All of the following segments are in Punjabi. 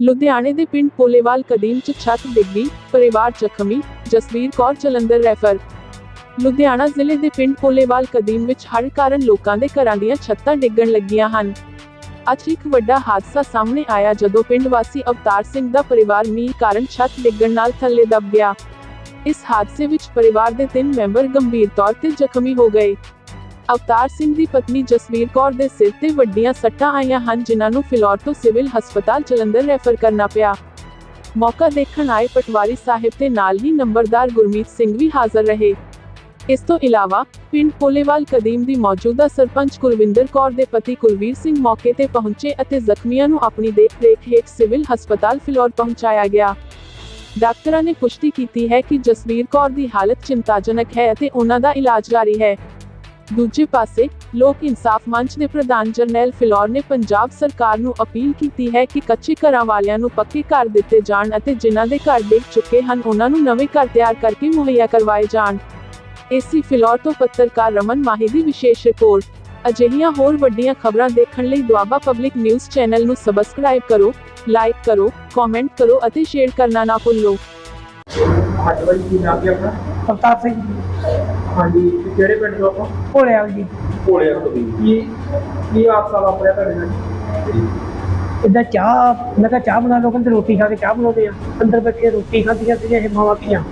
ਲੁਧਿਆਣੇ ਦੇ ਪਿੰਡ ਪੋਲੇਵਾਲ ਕਦੀਮ ਚ ਛੱਤ ਡਿੱਗੀ, ਪਰਿਵਾਰ ਜ਼ਖਮੀ, ਜਸਵੀਰ ਕੌਰ ਜਲੰਧਰ ਰੈਫਰ। ਲੁਧਿਆਣਾ ਜ਼ਿਲ੍ਹੇ ਦੇ ਪਿੰਡ ਪੋਲੇਵਾਲ ਕਦੀਮ ਵਿੱਚ ਹੜ੍ਹ ਕਾਰਨ ਲੋਕਾਂ ਦੇ ਘਰਾਂ ਦੀਆਂ ਛੱਤਾਂ ਡਿੱਗਣ ਲੱਗੀਆਂ ਹਨ। ਅੱਜ ਇੱਕ ਵੱਡਾ ਹਾਦਸਾ ਸਾਹਮਣੇ ਆਇਆ ਜਦੋਂ ਪਿੰਡ ਵਾਸੀ ਅਵਤਾਰ ਸਿੰਘ ਦਾ ਪਰਿਵਾਰ ਮੀਂਹ ਕਾਰਨ ਛੱਤ ਡਿੱਗਣ ਨਾਲ ਥੱਲੇ ਦਬ ਗਿਆ। ਇਸ ਹਾਦਸੇ ਵਿੱਚ ਪਰਿਵਾਰ ਦੇ ਤਿੰਨ ਮੈਂਬਰ ਗੰਭੀਰ ਤੌਰ ਤੇ ਜ਼ਖਮੀ ਹੋ ਗਏ। ਅਵਤਾਰ ਸਿੰਘ ਦੀ ਪਤਨੀ ਜਸਵੀਰ ਕੌਰ ਦੇ ਸਿਰ ਤੇ ਵੱਡੀਆਂ ਸੱਟਾਂ ਆਈਆਂ ਹਨ, ਜਿਨ੍ਹਾਂ ਨੂੰ ਫਿਲੌਰ ਤੋਂ ਸਿਵਲ ਹਸਪਤਾਲ ਜਲੰਧਰ ਰੈਫਰ ਕਰਨਾ ਪਿਆ। ਮੌਕਾ ਦੇਖਣ ਆਏ ਪਟਵਾਰੀ ਸਾਹਿਬ ਤੇ ਨਾਲ ਹੀ ਨੰਬਰਦਾਰ ਗੁਰਮੀਤ ਸਿੰਘ ਵੀ ਹਾਜ਼ਰ ਰਹੇ। ਇਸ ਤੋਂ ਇਲਾਵਾ ਪਿੰਡ ਪੋਲੇਵਾਲ ਕਦੀਮ ਦੀ ਮੌਜੂਦਾ ਸਰਪੰਚ ਕੁਲਵਿੰਦਰ ਕੌਰ ਦੇ ਪਤੀ ਕੁਲਵੀਰ ਸਿੰਘ ਮੌਕੇ ਤੇ ਪਹੁੰਚੇ ਅਤੇ ਜ਼ਖਮੀਆਂ ਨੂੰ ਆਪਣੀ ਦੇਖ-ਰੇਖ ਹੇਠ ਸਿਵਲ ਹਸਪਤਾਲ ਫਿਲੌਰ ਪਹੁੰਚਾਇਆ ਗਿਆ। ਡਾਕਟਰਾਂ ਨੇ ਪੁਸ਼ਟੀ ਕੀਤੀ ਹੈ ਕਿ ਜਸਵੀਰ ਕੌਰ ਦੀ ਹਾਲਤ ਚਿੰਤਾਜਨਕ ਹੈ ਅਤੇ ਉਹਨਾਂ ਦਾ ਇਲਾਜ ਜਾਰੀ ਹੈ। ਦੂਜੇ ਪਾਸੇ ਲੋਕ ਇਨਸਾਫ ਮੰਚ ਦੇ ਪ੍ਰਧਾਨ ਜਰਨੈਲ ਫਿਲੌਰ ਨੇ ਪੰਜਾਬ ਸਰਕਾਰ ਨੂੰ ਅਪੀਲ ਕੀਤੀ ਹੈ ਕਿ ਕੱਚੇ ਘਰਾਂ ਵਾਲਿਆਂ ਨੂੰ ਪੱਕੇ ਘਰ ਦਿੱਤੇ ਜਾਣ ਅਤੇ ਜਿਨ੍ਹਾਂ ਦੇ ਘਰ ਡਿੱਗ ਚੁੱਕੇ ਹਨ ਉਹਨਾਂ ਨੂੰ ਨਵੇਂ ਘਰ ਤਿਆਰ ਕਰਕੇ ਮੁਹੱਈਆ ਕਰਵਾਏ ਜਾਣ। ਏਸੀ ਫਿਲੌਰ ਤੋਂ ਪੱਤਰਕਾਰ ਰਮਨ ਮਾਹੀ ਦੀ ਵਿਸ਼ੇਸ਼ ਰਿਪੋਰਟ। ਅਜਿਹੀਆਂ ਹੋਰ ਵੱਡੀਆਂ ਖਬਰਾਂ ਦੇਖਣ ਲਈ ਦੁਆਬਾ ਪਬਲਿਕ ਨਿਊਜ਼ ਚੈਨਲ ਨੂੰ ਸਬਸਕ੍ਰਾਈਬ ਕਰੋ ਲਾਈਕ ਕਰੋ ਕਮੈਂਟ ਕਰੋ ਅਤੇ ਸ਼ੇਅਰ ਕਰਨਾ ਨਾ ਭੁੱਲੋ। ਹਾਂਜੀ ਬਾਈ ਕੀ ਨਾਮ ਹੈ ਆਪਣਾ? ਅਵਤਾਰ ਸਿੰਘ ਹਾਂਜੀ ਤੇ ਕਿਹੜੇ ਪਿੰਡ ਤੋਂ ਆਪਾਂ? ਭੋਲੇ ਵਾਲ ਜੀ। ਭੋਲੇ ਤੋਂ ਕੀ ਕੀ ਹਾਦਸਾ ਵਾਪਰਿਆ ਤੁਹਾਡੇ ਨਾਲ ਇਦਾਂ ਚਾਹ ਮੈਂ ਕਿਹਾ ਚਾਹ ਬਣਾ ਲਓ ਕਹਿੰਦੇ ਰੋਟੀ ਖਾ ਕੇ ਚਾਹ ਬਣਾਉਂਦੇ ਆ। ਅੰਦਰ ਬੈਠੇ ਰੋਟੀ ਖਾਂਦੀਆਂ ਸੀਗੀਆਂ ਇਹ ਮਾਵਾਂ ਧੀਆਂ।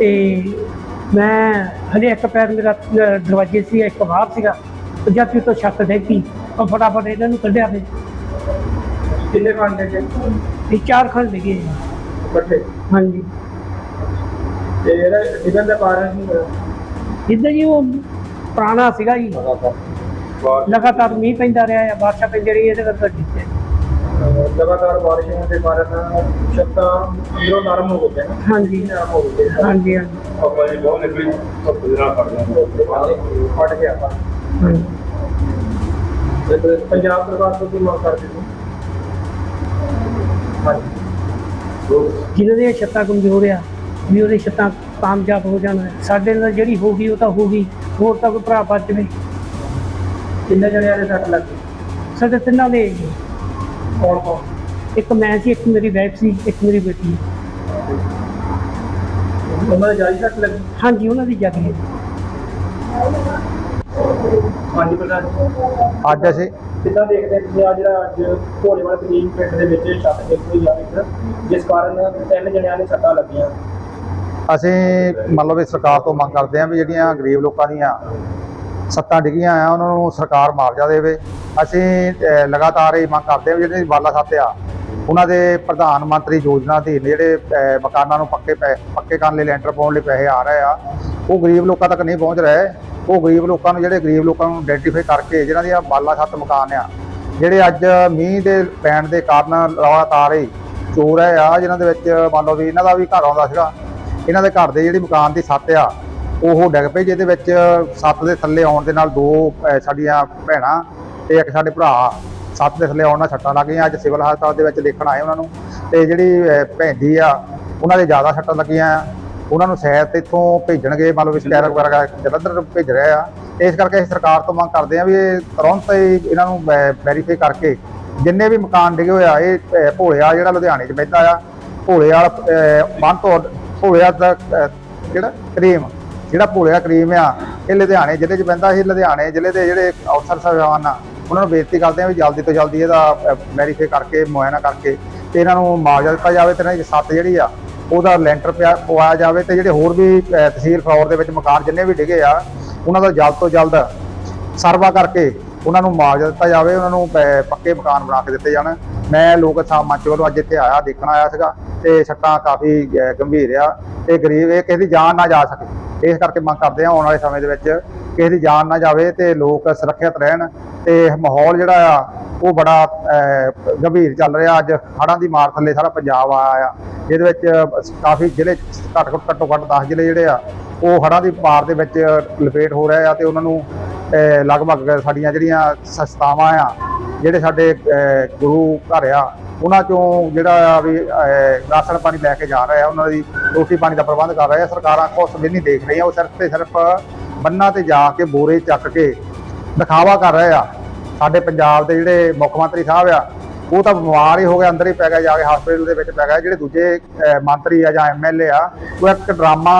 ਤੇ ਮੈਂ ਹਲੇ ਇੱਕ ਪੈਰ ਮੇਰਾ ਅਹ, ਦਰਵਾਜ਼ੇ ਸੀ ਇੱਕ ਬਾਹਰ ਸੀਗਾ। ਤੇ ਜਦ ਵੀ ਤੋਂ ਛੱਤ ਡੇਗੀ ਉਹ ਫਟਾਫਟ ਇਹਨਾਂ ਨੂੰ ਕੱਢਿਆ ਫਿਰ। ਕਿੰਨੇ ਘੰਟੇ ਦੇ ਇਹ ਚਾਰ ਖੰਡ ਡਿੱਗੇ ਬੱਠੇ ਹਾਂਜੀ। ਤੇ ਇਹਦਾ ਡਿੱਗਣ ਦਾ ਕਾਰਨ ਕੀ ਹੋਇਆ? ਜਿੱਦਾਂ ਜੀ ਉਹ ਪੁਰਾਣਾ ਸੀਗਾ ਜੀ। ਲਗਾਤਾਰ। ਮੀਂਹ ਪੈਂਦਾ ਰਿਹਾ ਆ ਬਾਰਿਸ਼ਾਂ ਪੈਂਦੀ ਰਹੀ ਇਹਦੇ ਕਰਕੇ ਡਿੱਗੇ ਲਗਾਤਾਰ ਬਾਰਿਸ਼ ਹੋਣ ਦੇ ਕਾਰਨ ਛੱਤਾਂ ਅੰਦਰੋਂ ਨਰਮ ਹੋ ਗਈਆਂ ਨਾ। ਹਾਂਜੀ। ਨਰਮ ਹੋ ਹਾਂਜੀ ਹਾਂਜੀ। ਆਪਾਂ ਇਹ ਬਹੁਤ ਨਿਕਲੀ ਸਭ ਗੁਜ਼ਰਾ ਕਰ ਲਿਆ ਫਟ ਗਿਆ ਆਪਾਂ। ਤੇ ਪੰਜਾਬ ਸਰਕਾਰ ਤੋਂ ਕੀ ਮੰਗ ਕਰਦੇ ਹੋ? ਹਾਂਜੀ। ਜਿਨ੍ਹਾਂ ਦੀਆਂ ਛੱਤਾਂ ਕਮਜ਼ੋਰ ਆ ਵੀ ਉਹਦੀ ਛੱਤਾਂ ਕਾਮਯਾਬ ਹੋ ਜਾਣ ਸਾਡੇ ਨਾਲ ਜਿਹੜੀ ਹੋ ਗਈ ਉਹ ਤਾਂ ਹੋ ਗਈ ਹੋਰ ਤਾਂ ਕੋਈ ਭਰਾ ਬਚ ਜਵੇ ਕਿੰਨੇ ਜਣਿਆਂ ਦੇ ਸੱਟ ਲੱਗੀ ਸਾਡੇ ਤਿੰਨਾਂ ਦੇ ਕੌਣ ਕੌਣ ਇੱਕ ਮੈਂ ਸੀ ਇੱਕ ਮੇਰੀ ਵਾਈਫ ਸੀ ਇੱਕ ਮੇਰੀ ਬੇਟੀ ਉਹਨਾਂ ਦੇ ਜਾਈ ਸੱਟ ਲੱਗੀ ਹਾਂਜੀ ਉਹਨਾਂ ਦੀ ਜੱਗ ਹੈ ਹਾਂਜੀ ਪ੍ਰਧਾਨ ਜੀ। ਅੱਜ ਅਸੀਂ ਕਿੱਦਾਂ ਦੇਖਦੇ ਤੁਸੀਂ ਆ ਜਿਹੜਾ ਅੱਜ ਭੋਲੇ ਵਾਲੇ ਤਕੀਮ ਪਿੰਡ ਦੇ ਵਿੱਚ ਛੱਤ ਡਿੱਗ ਹੋਈ ਆ ਇੱਕ ਜਿਸ ਕਾਰਨ ਤਿੰਨ ਜਣਿਆਂ ਦੇ ਸੱਟਾਂ ਲੱਗੀਆਂ ਅਸੀਂ ਮੰਨ ਲਓ ਵੀ ਸਰਕਾਰ ਤੋਂ ਮੰਗ ਕਰਦੇ ਹਾਂ ਵੀ ਜਿਹੜੀਆਂ ਗਰੀਬ ਲੋਕਾਂ ਦੀਆਂ ਸੱਤਾਂ ਡਿੱਗੀਆਂ ਆ, ਉਹਨਾਂ ਨੂੰ ਸਰਕਾਰ ਮੁਆਵਜ਼ਾ ਦੇਵੇ। ਅਸੀਂ ਲਗਾਤਾਰ ਇਹ ਮੰਗ ਕਰਦੇ ਹਾਂ ਵੀ ਜਿਹੜੇ ਬਾਲਾ ਸੱਤ ਆ, ਉਹਨਾਂ ਦੇ ਪ੍ਰਧਾਨ ਮੰਤਰੀ ਯੋਜਨਾ ਅਧੀਨ ਜਿਹੜੇ ਮਕਾਨਾਂ ਨੂੰ ਪੱਕੇ ਪੈ, ਪੱਕੇ ਕਰਨ ਲਈ ਲੈਂਟਰ ਪਾਉਣ ਲਈ ਪੈਸੇ ਆ ਰਹੇ ਆ, ਉਹ ਗਰੀਬ ਲੋਕਾਂ ਤੱਕ ਨਹੀਂ ਪਹੁੰਚ ਰਹੇ। ਉਹ ਗਰੀਬ ਲੋਕਾਂ ਨੂੰ, ਜਿਹੜੇ ਗਰੀਬ ਲੋਕਾਂ ਨੂੰ ਆਇਡੈਂਟੀਫਾਈ ਕਰਕੇ ਜਿਹਨਾਂ ਦੀਆਂ ਬਾਲਾ ਸੱਤ ਮਕਾਨ ਆ, ਜਿਹੜੇ ਅੱਜ ਮੀਂਹ ਦੇ ਪੈਣ ਦੇ ਕਾਰਨ ਲਗਾਤਾਰ ਹੀ ਚੋਰ ਹੈ ਆ ਜਿਨ੍ਹਾਂ ਦੇ ਵਿੱਚ ਮੰਨ ਲਓ ਵੀ ਇਹਨਾਂ ਦਾ ਵੀ ਘਰ ਆਉਂਦਾ ਸੀਗਾ। ਇਹਨਾਂ ਦੇ ਘਰ ਦੇ ਜਿਹੜੀ ਮਕਾਨ ਦੀ ਛੱਤ ਆ ਉਹ ਡਿੱਗ ਪਈ ਜਿਹਦੇ ਵਿੱਚ ਛੱਤ ਦੇ ਥੱਲੇ ਆਉਣ ਦੇ ਨਾਲ ਦੋ ਸਾਡੀਆਂ ਭੈਣਾਂ ਤੇ ਇੱਕ ਸਾਡੇ ਭਰਾ ਛੱਤ ਦੇ ਥੱਲੇ ਆਉਣ ਨਾਲ ਛੱਟਾਂ ਲੱਗ ਗਈਆਂ ਅੱਜ ਸਿਵਲ ਹਸਪਤਾਲ ਦੇ ਵਿੱਚ ਦੇਖਣ ਆਏ ਉਹਨਾਂ ਨੂੰ। ਤੇ ਜਿਹੜੀ ਅਹ, ਆ ਉਹਨਾਂ ਦੇ ਜ਼ਿਆਦਾ ਛੱਟਾਂ ਲੱਗੀਆਂ। ਆ ਉਹਨਾਂ ਨੂੰ ਸ਼ਹਿਰ ਤੇ ਇੱਥੋਂ ਭੇਜਣਗੇ ਮੰਨ ਲਓ ਵੀ ਵਗੈਰਾ ਜਲੰਧਰ ਭੇਜ ਰਿਹਾ ਆ। ਇਸ ਕਰਕੇ ਅਸੀਂ ਸਰਕਾਰ ਤੋਂ ਮੰਗ ਕਰਦੇ ਆ ਵੀ ਇਹ ਤੁਰੰਤ ਹੀ ਇਹਨਾਂ ਨੂੰ ਵੈਰੀਫਾਈ ਕਰਕੇ ਜਿੰਨੇ ਵੀ ਮਕਾਨ ਡਿੱਗੇ ਹੋਏ ਆ ਇਹ ਅਹ, ਭੋਲਿਆ ਜਿਹੜਾ ਲੁਧਿਆਣੇ 'ਚ ਬੈਠਾ ਆ ਭੋਲੇ ਵਾਲਾ ਬੰਨ ਤੋਂ ਭੋਲਿਆ ਦਾ ਜਿਹੜਾ ਕਰੀਮ। ਜਿਹੜਾ ਭੋਲਿਆ ਕਰੀਮ ਆ, ਇਹ ਲੁਧਿਆਣੇ ਜ਼ਿਲ੍ਹੇ 'ਚ ਪੈਂਦਾ, ਇਹ ਲੁਧਿਆਣੇ ਜ਼ਿਲ੍ਹੇ ਦੇ ਜਿਹੜੇ ਅਫਸਰ ਸਾਹਿਬਾਨ ਆ, ਉਹਨਾਂ ਨੂੰ ਬੇਨਤੀ ਕਰਦੇ ਆ ਵੀ ਜਲਦੀ ਤੋਂ ਜਲਦੀ ਇਹਦਾ ਵੈਰੀਫਾਈ ਕਰਕੇ, ਮੁਆਇਨਾ ਕਰਕੇ ਤੇ ਇਹਨਾਂ ਨੂੰ ਮੁਆਵਜ਼ਾ ਦਿੱਤਾ ਜਾਵੇ ਤੇ ਇਹਨਾਂ ਦੀ ਸੱਤ ਜਿਹੜੀ ਆ, ਉਹਦਾ ਲੈਂਟਰ ਪਿਆ, ਪਵਾਇਆ ਜਾਵੇ ਤੇ ਜਿਹੜੇ ਹੋਰ ਵੀ ਤਹਿਸੀਲ ਫਲੌਰ ਦੇ ਵਿੱਚ ਮਕਾਨ ਜਿੰਨੇ ਵੀ ਡਿੱਗੇ ਆ, ਉਹਨਾਂ ਦਾ ਜਲਦ ਤੋਂ ਜਲਦ ਸਰਵਾ ਕਰਕੇ ਉਹਨਾਂ ਨੂੰ ਮੁਆਵਜ਼ਾ ਦਿੱਤਾ ਜਾਵੇ ਉਹਨਾਂ ਨੂੰ ਅਹ, ਪੱਕੇ ਮਕਾਨ ਬਣਾ ਕੇ ਦਿੱਤੇ ਜਾਣ। ਮੈਂ ਲੋਕ ਇਨਸਾਫ ਮੰਚ ਵੱਲੋਂ ਅੱਜ ਇੱਥੇ ਆਇਆ ਦੇਖਣ ਆਇਆ ਸੀਗਾ ਤੇ ਸੱਟਾਂ ਕਾਫੀ ਗੰਭੀਰ ਆ ਤੇ ਗਰੀਬ ਇਹ ਕਿਸੇ ਦੀ ਜਾਨ ਨਾ ਜਾ ਸਕੇ। ਇਸ ਕਰਕੇ ਮੰਗ ਕਰਦੇ ਆ ਆਉਣ ਵਾਲੇ ਸਮੇਂ ਦੇ ਵਿੱਚ ਕਿਸੇ ਦੀ ਜਾਨ ਨਾ ਜਾਵੇ ਤੇ ਲੋਕ ਸੁਰੱਖਿਅਤ ਰਹਿਣ ਤੇ ਮਾਹੌਲ ਜਿਹੜਾ ਆ ਉਹ ਬੜਾ ਗੰਭੀਰ ਚੱਲ ਰਿਹਾ। ਅੱਜ ਹੜ੍ਹਾਂ ਦੀ ਮਾਰ ਥੱਲੇ ਸਾਰਾ ਪੰਜਾਬ ਆਇਆ ਆ। ਜਿਹਦੇ ਵਿੱਚ ਕਾਫੀ ਜ਼ਿਲ੍ਹੇ ਘੱਟ ਘੱਟ- ਘੱਟੋ ਘੱਟ 10 ਜ਼ਿਲ੍ਹੇ ਜਿਹੜੇ ਆ ਉਹ ਹੜ੍ਹਾਂ ਦੀ ਮਾਰ ਦੇ ਵਿੱਚ ਲਪੇਟ ਹੋ ਰਹੇ ਆ ਤੇ ਉਹਨਾਂ ਨੂੰ ਲਗਭਗ ਸਾਡੀਆਂ ਜਿਹੜੀਆਂ ਸੰਸਥਾਵਾਂ ਆ, ਜਿਹੜੇ ਸਾਡੇ ਗੁਰੂ ਘਰ ਆ, ਉਹਨਾਂ ਚੋਂ ਜਿਹੜਾ ਆ ਵੀ ਰਾਸ਼ਨ ਪਾਣੀ ਲੈ ਕੇ ਜਾ ਰਹੇ ਆ, ਉਹਨਾਂ ਦੀ ਰੋਟੀ ਪਾਣੀ ਦਾ ਪ੍ਰਬੰਧ ਕਰ ਰਹੇ ਆ, ਸਰਕਾਰਾਂ ਕੁਛ ਵੀ ਨਹੀਂ ਦੇਖ ਰਹੀਆਂ, ਉਹ ਸਿਰਫ ਤੇ ਸਿਰਫ ਬੰਨਾਂ ਤੇ ਜਾ ਕੇ ਬੋਰੇ ਚੱਕ ਕੇ ਦਿਖਾਵਾ ਕਰ ਰਹੇ ਆ। ਸਾਡੇ ਪੰਜਾਬ ਦੇ ਜਿਹੜੇ ਮੁੱਖ ਮੰਤਰੀ ਸਾਹਿਬ ਆ, ਉਹ ਤਾਂ ਬਿਮਾਰ ਹੀ ਹੋ ਗਿਆ ਅੰਦਰ ਹੀ ਪੈ ਗਿਆ ਜਾ ਕੇ ਹਸਪੀਟਲ ਦੇ ਵਿੱਚ ਪੈ ਗਿਆ ਜਿਹੜੇ ਦੂਜੇ ਮੰਤਰੀ ਆ ਜਾਂ ਐਮਐਲਏ ਆ, ਉਹ ਇੱਕ ਡਰਾਮਾ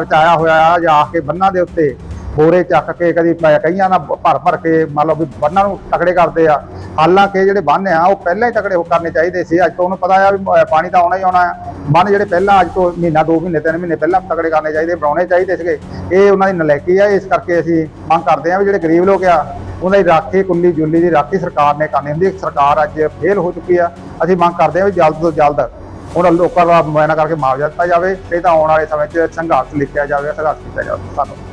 ਰਚਾਇਆ ਹੋਇਆ ਆ, ਜਾ ਕੇ ਬੰਨਾਂ ਦੇ ਉੱਤੇ ਬੋਰੇ ਚੱਕ ਕੇ ਕਦੀ ਪ- ਕਈਆਂ ਨਾਲ ਭਰ ਭਰ ਕੇ ਮੰਨ ਲਓ ਵੀ ਬੰਨਾਂ ਨੂੰ ਤਕੜੇ ਕਰਦੇ ਆ। ਹਾਲਾਂਕਿ ਜਿਹੜੇ ਬੰਨ ਆ, ਉਹ ਪਹਿਲਾਂ ਹੀ ਤਕੜੇ ਹੋ ਕਰਨੇ ਚਾਹੀਦੇ ਸੀ। ਅੱਜ ਤੋਂ ਉਹਨੂੰ ਪਤਾ ਆ ਵੀ ਪਾਣੀ ਤਾਂ ਆਉਣਾ ਹੀ ਆਉਣਾ ਆ। ਬੰਨ ਜਿਹੜੇ ਪਹਿਲਾਂ ਅੱਜ ਤੋਂ ਮਹੀਨਾ, ਦੋ ਮਹੀਨੇ, ਤਿੰਨ ਮਹੀਨੇ ਪਹਿਲਾਂ ਤਕੜੇ ਕਰਨੇ ਚਾਹੀਦੇ, ਬਣਾਉਣੇ ਚਾਹੀਦੇ ਸੀਗੇ। ਇਹ ਉਹਨਾਂ ਦੀ ਨਲਾਇਕੀ ਆ। ਇਸ ਕਰਕੇ ਅਸੀਂ ਮੰਗ ਕਰਦੇ ਆ ਵੀ ਜਿਹੜੇ ਗਰੀਬ ਲੋਕ ਆ, ਉਹਨਾਂ ਦੀ ਰਾਖੀ, ਕੁੱਲੀ ਜੁੱਲੀ ਦੀ ਰਾਖੀ ਸਰਕਾਰ ਨੇ ਕਰਨੀ ਹੁੰਦੀ ਸਰਕਾਰ ਅੱਜ ਫੇਲ ਹੋ ਚੁੱਕੀ ਆ। ਅਸੀਂ ਮੰਗ ਕਰਦੇ ਆ ਵੀ ਜਲਦ ਤੋਂ ਜਲਦ ਉਹਨਾਂ ਲੋਕਾਂ ਦਾ ਮੁਆਇਨਾ ਕਰਕੇ ਮੁਆਵਜ਼ਾ ਦਿੱਤਾ ਜਾਵੇ। ਇਹ ਤਾਂ ਆਉਣ ਵਾਲੇ ਸਮੇਂ 'ਚ ਸੰਘਰਸ਼ ਲਿਖਿਆ ਜਾਵੇ, ਸੰਘਰਸ਼ ਕੀਤਾ ਜਾਵੇ ਧੰਨਵਾਦ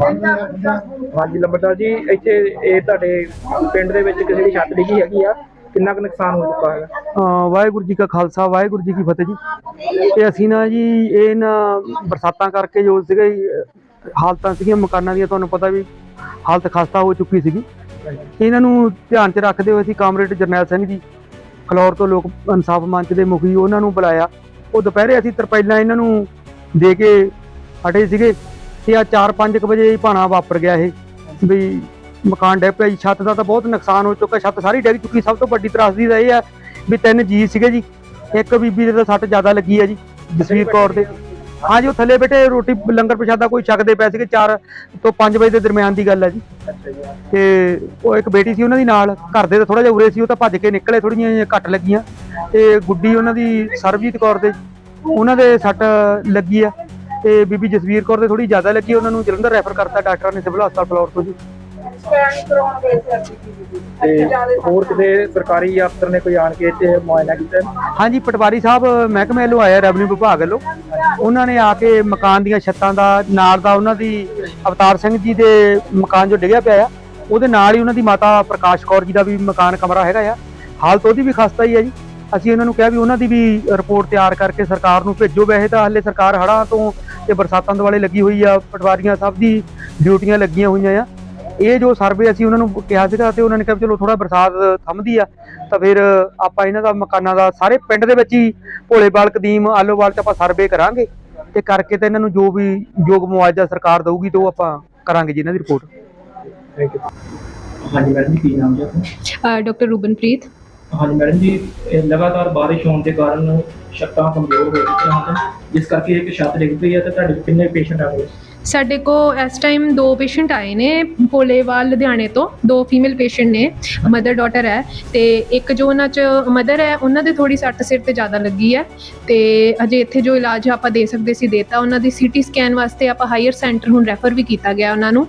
ਹਾਂਜੀ ਲੰਬੜਦਾਰ ਜੀ ਇੱਥੇ ਇਹ ਤੁਹਾਡੇ ਪਿੰਡ ਦੇ ਵਿੱਚ ਕਿਸੇ ਦੀ ਛੱਤ ਡਿੱਗੀ ਹੈਗੀ ਆ? ਕਿੰਨਾ ਕੁ ਨੁਕਸਾਨ ਹੋ ਚੁੱਕਾ ਹੈ ਅ, ਵਾਹਿਗੁਰੂ ਜੀ ਕਾ ਖਾਲਸਾ ਵਾਹਿਗੁਰੂ ਜੀ ਕੀ ਫਤਿਹ ਜੀ। ਤੇ ਅਸੀਂ ਨਾ ਜੀ ਇਹ ਨਾ ਬਰਸਾਤਾਂ ਕਰਕੇ ਜੋ ਸੀਗਾ ਜੀ, ਅ, ਹਾਲਤਾਂ ਸੀਗੀਆਂ ਮਕਾਨਾਂ ਦੀਆਂ ਤੁਹਾਨੂੰ ਪਤਾ ਵੀ ਹਾਲਤ ਖਸਤਾ ਹੋ ਚੁੱਕੀ ਸੀਗੀ। ਇਹਨਾਂ ਨੂੰ ਧਿਆਨ 'ਚ ਰੱਖਦੇ ਹੋਏ ਅਸੀਂ ਕਾਮਰੇਡ ਜਰਨੈਲ ਸਿੰਘ ਜੀ ਖਲੌਰ ਤੋਂ ਲੋਕ ਇਨਸਾਫ ਮੰਚ ਦੇ ਮੁਖੀ ਉਹਨਾਂ ਨੂੰ ਬੁਲਾਇਆ। ਉਹ ਦੁਪਹਿਰੇ ਅਸੀਂ ਤਰਪਾਈਲਾਂ ਇਹਨਾਂ ਨੂੰ ਦੇ ਕੇ ਹਟੇ ਸੀਗੇ। ਤੇ ਆ 4-5 ਵਜੇ ਭਾਣਾ ਵਾਪਰ ਗਿਆ ਇਹ, ਵੀ ਮਕਾਨ ਡਿੱਗ ਪਿਆ ਜੀ। ਛੱਤ ਦਾ ਤਾਂ ਬਹੁਤ ਨੁਕਸਾਨ ਹੋ ਚੁੱਕਾ, ਛੱਤ ਸਾਰੀ ਡਿੱਗ ਚੁੱਕੀ, ਸਭ ਤੋਂ ਵੱਡੀ ਤਰਾਸਦੀ ਤਾਂ ਇਹ ਆ ਵੀ ਤਿੰਨ ਜੀ ਸੀਗੇ ਜੀ। ਇੱਕ ਬੀਬੀ ਦੇ ਤਾਂ ਸੱਟ ਜ਼ਿਆਦਾ ਲੱਗੀ ਆ ਜੀ, ਜਸਵੀਰ ਕੌਰ ਦੇ। ਹਾਂ ਜੀ, ਉਹ ਥੱਲੇ ਬੈਠੇ, ਰੋਟੀ ਲੰਗਰ ਪ੍ਰਸ਼ਾਦਾ ਕੋਈ ਛਕਦੇ ਪਏ ਸੀਗੇ 4 ਤੋਂ 5 ਵਜੇ ਦੇ ਦਰਮਿਆਨ ਦੀ ਗੱਲ ਹੈ ਜੀ। ਅੱਛਾ ਤੇ ਉਹ ਇੱਕ ਬੇਟੀ ਸੀ ਉਹਨਾਂ ਦੀ ਨਾਲ, ਘਰ ਦੇ ਤਾਂ ਥੋੜਾ ਜਿਹਾ ਉਰੇ ਸੀ, ਉਹ ਤਾਂ ਭੱਜ ਕੇ ਨਿਕਲੇ ਥੋੜੀਆਂ ਜਿਹੀਆਂ ਘੱਟ ਲੱਗੀਆਂ। ਤੇ ਗੁੱਡੀ ਉਹਨਾਂ ਦੀ ਸਰਬਜੀਤ ਕੌਰ ਦੇ, ਉਹਨਾਂ ਦੇ ਸੱਟ ਲੱਗੀ ਆ। ਤੇ ਬੀਬੀ ਜਸਵੀਰ ਕੌਰ ਦੇ ਥੋੜੀ ਜ਼ਿਆਦਾ ਲੱਗੀ ਉਹਨਾਂ ਨੂੰ ਜਲੰਧਰ ਰੈਫਰ ਕਰਤਾ ਡਾਕਟਰਾਂ ਨੇ ਸਿਵਲ ਹਸਪਤਾਲ ਫਲੋਰ ਤੋਂ ਜੀ। ਤੇ ਹੋਰ ਕਿਸੇ ਸਰਕਾਰੀ ਅਫਸਰ ਨੇ ਕੋਈ ਆਣ ਕੇ ਇੱਥੇ ਮੁਆਇਨਾ ਕੀਤਾ? ਹਾਂਜੀ ਪਟਵਾਰੀ ਸਾਹਿਬ ਮਹਿਕਮੇ ਵੱਲੋਂ ਆਇਆ ਰੈਵਨਿਊ ਵਿਭਾਗ ਵੱਲੋਂ। ਉਹਨਾਂ ਨੇ ਆ ਕੇ ਮਕਾਨ ਦੀਆਂ ਛੱਤਾਂ ਦਾ ਨਾਲ ਦਾ ਉਹਨਾਂ ਦੀ ਅਵਤਾਰ ਸਿੰਘ ਜੀ ਦੇ ਮਕਾਨ ਜੋ ਡਿੱਗਿਆ ਪਿਆ ਆ ਉਹਦੇ ਨਾਲ ਹੀ ਉਹਨਾਂ ਦੀ ਮਾਤਾ ਪ੍ਰਕਾਸ਼ ਕੌਰ ਜੀ ਦਾ ਵੀ ਮਕਾਨ ਕਮਰਾ ਹੈਗਾ ਆ। ਹਾਲਤ ਉਹਦੀ ਵੀ ਖਸਤਾ ਹੀ ਹੈ ਜੀ। ਅਸੀਂ ਉਹਨਾਂ ਨੂੰ ਕਿਹਾ ਵੀ ਉਹਨਾਂ ਦੀ ਵੀ ਰਿਪੋਰਟ ਤਿਆਰ ਕਰਕੇ ਸਰਕਾਰ ਨੂੰ ਭੇਜੋ। ਵੈਸੇ ਤਾਂ ਹਾਲੇ ਸਰਕਾਰ ਹੜ੍ਹਾਂ ਤੋਂ ਤੇ ਬਰਸਾਤਾਂ ਦੇ ਵਾਲੇ ਲੱਗੀ ਹੋਈ ਆ ਪਟਵਾਰੀਆਂ ਸਭ ਦੀ ਡਿਊਟੀਆਂ ਲੱਗੀਆਂ ਹੋਈਆਂ ਆ। ਇਹ ਜੋ ਸਰਵੇ ਅਸੀਂ ਉਹਨਾਂ ਨੂੰ ਕਿਹਾ ਸੀਗਾ ਤੇ ਉਹਨਾਂ ਨੇ ਕਿਹਾ ਚਲੋ ਥੋੜਾ ਬਰਸਾਤ ਥੰਮਦੀ ਆ ਤਾਂ ਫਿਰ ਆਪਾਂ ਇਹਨਾਂ ਦਾ ਮਕਾਨਾਂ ਦਾ ਸਾਰੇ ਪਿੰਡ ਦੇ ਵਿੱਚ ਹੀ ਭੋਲੇਵਾਲ ਕਦੀਮ ਆਲੋਵਾਲ ਚ ਆਪਾਂ ਸਰਵੇ ਕਰਾਂਗੇ ਤੇ ਕਰਕੇ ਤੇ ਇਹਨਾਂ ਨੂੰ ਜੋ ਵੀ ਯੋਗ ਮੁਆਵਜ਼ਾ ਸਰਕਾਰ ਦਊਗੀ ਤੇ ਉਹ ਆਪਾਂ ਕਰਾਂਗੇ ਜੀ ਇਹਨਾਂ ਦੀ ਰਿਪੋਰਟ ਥੈਂਕ ਯੂ ਹਾਂਜੀ ਮੈਡਮ ਕੀ ਨਾਮ ਜੀ ਆਪਣਾ? ਡਾਕਟਰ ਰੂਬਨਪ੍ਰੀਤ। ਹਾਂਜੀ ਮੈਡਮ ਜੀ, ਇਹ ਲਗਾਤਾਰ ਬਾਰਿਸ਼ ਹੋਣ ਦੇ ਕਾਰਨ ਛੱਤਾਂ ਕਮਜ਼ੋਰ ਹੋ ਚੁੱਕੀਆਂ ਹਨ। ਜਿਸ ਕਰਕੇ ਇੱਕ ਛੱਤ ਡਿੱਗ ਪਈ ਹੈ ਤੇ ਤੁਹਾਡੇ ਕੋਲ ਕਿੰਨੇ ਪੇਸ਼ੈਂਟ ਆ ਗਏ? ਸਾਡੇ ਕੋ ਇਸ ਟਾਈਮ ਦੋ ਪੇਸ਼ੈਂਟ ਆਏ ਨੇ ਭੋਲੇਵਾਲ ਲੁਧਿਆਣੇ ਤੋਂ, ਦੋ ਫੀਮੇਲ ਪੇਸ਼ੈਂਟ ਨੇ ਮਦਰ ਡਾਟਰ ਹੈ ਤੇ ਇੱਕ ਜੋ ਉਹਨਾਂ ਚ ਮਦਰ ਹੈ, ਉਹਨਾਂ ਦੇ ਥੋੜੀ ਸੱਟ ਸਿਰ ਤੇ ਜ਼ਿਆਦਾ ਲੱਗੀ ਹੈ ਤੇ ਅਜੇ ਇੱਥੇ ਜੋ ਇਲਾਜ ਆਪਾਂ ਦੇ ਸਕਦੇ ਸੀ ਦੇਤਾ, ਉਹਨਾਂ ਦੀ ਸੀਟੀ ਸਕੈਨ ਵਾਸਤੇ ਆਪਾਂ ਹਾਇਰ ਸੈਂਟਰ ਹੁਣ ਰੈਫਰ ਵੀ ਕੀਤਾ ਗਿਆ ਉਹਨਾਂ ਨੂੰ।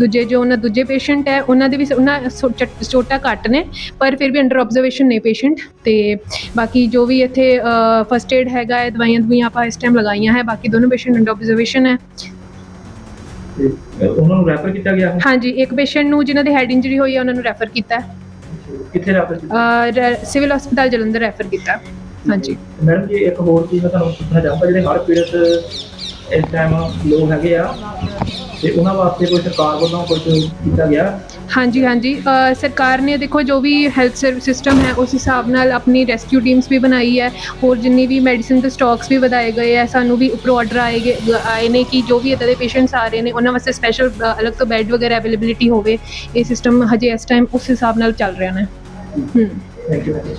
ਦੂਜੇ ਜੋ ਉਹਨਾਂ ਦੂਜੇ ਪੇਸ਼ੈਂਟ ਹੈ, ਉਹਨਾਂ ਦੇ ਵੀ ਉਹਨਾਂ ਸੋ- ਚੋਟਾਂ ਘੱਟ ਨੇ, ਪਰ ਫਿਰ ਵੀ ਅੰਡਰ ਆਬਜ਼ਰਵੇਸ਼ਨ ਨੇ ਪੇਸ਼ੈਂਟ ਤੇ ਬਾਕੀ ਜੋ ਵੀ ਇੱਥੇ ਫਸਟ ਏਡ ਹੈਗਾ ਹੈ ਦਵਾਈਆਂ ਦਵਾਈਆਂ ਆਪਾਂ ਇਸ ਟਾਈਮ ਲਗਾਈਆਂ ਹੈ, ਬਾਕੀ ਦੋਨੋਂ ਪੇਸ਼ੈਂਟ ਅੰਡਰ ਆਬਜ਼ਰਵੇਸ਼ਨ ਹੈ। ਤੇ ਉਹਨਾਂ ਨੂੰ ਰੈਫਰ ਕੀਤਾ ਗਿਆ? ਹਾਂਜੀ ਇੱਕ ਪੇਸ਼ੈਂਟ ਨੂੰ ਜਿਨ੍ਹਾਂ ਦੇ ਹੈਡ ਇੰਜਰੀ ਹੋਈ ਹੈ ਉਹਨਾਂ ਨੂੰ ਰੈਫਰ ਕੀਤਾ। ਹੈ ਕਿੱਥੇ ਰੈਫਰ ਕੀਤਾ? ਸਿਵਲ ਹਸਪਤਾਲ ਜਲੰਧਰ ਰੈਫਰ ਕੀਤਾ। ਹਾਂਜੀ। ਮੈਡਮ ਜੀ ਇੱਕ ਹੋਰ ਚੀਜ਼ ਮੈਂ ਤੁਹਾਨੂੰ ਪੁੱਛਣਾ ਚਾਹੁੰਦਾ ਜਿਹੜੇ ਹੜ੍ਹ ਪੀੜਤ ਇਸ ਟਾਈਮ ਲੋਕ ਹੈਗੇ ਆ ਤੇ ਉਹਨਾਂ ਵਾਸਤੇ ਕੋਈ ਸਰਕਾਰ ਵੱਲੋਂ ਕੁਝ ਕੀਤਾ ਗਿਆ? ਹਾਂਜੀ ਹਾਂਜੀ। ਸਰਕਾਰ ਨੇ ਦੇਖੋ ਜੋ ਵੀ ਹੈਲਥ ਸਰਵਿਸ ਸਿਸਟਮ ਹੈ ਉਸ ਹਿਸਾਬ ਨਾਲ ਆਪਣੀ ਰੈਸਕਿਊ ਟੀਮਸ ਵੀ ਬਣਾਈ ਹੈ। ਹੋਰ ਜਿੰਨੀ ਵੀ ਮੈਡੀਸਿਨ ਦੇ ਸਟਾਕਸ ਵੀ ਵਧਾਏ ਗਏ ਹੈ ਸਾਨੂੰ ਵੀ ਉੱਪਰੋਂ ਆਰਡਰ ਆਏ ਗਏ- ਆਏ ਨੇ ਕਿ ਜੋ ਵੀ ਇੱਦਾਂ ਦੇ ਪੇਸ਼ੈਂਟਸ ਆ ਰਹੇ ਨੇ ਉਹਨਾਂ ਵਾਸਤੇ ਸਪੈਸ਼ਲ ਅਲੱਗ ਤੋਂ ਬੈੱਡ ਵਗੈਰਾ ਅਵੇਲੇਬਿਲਿਟੀ ਹੋਵੇ। ਇਹ ਸਿਸਟਮ ਹਜੇ ਇਸ ਟਾਈਮ ਉਸ ਹਿਸਾਬ ਨਾਲ ਚੱਲ ਰਿਹਾ ਨੇ। ਹੂੰ ਥੈਂਕ ਯੂ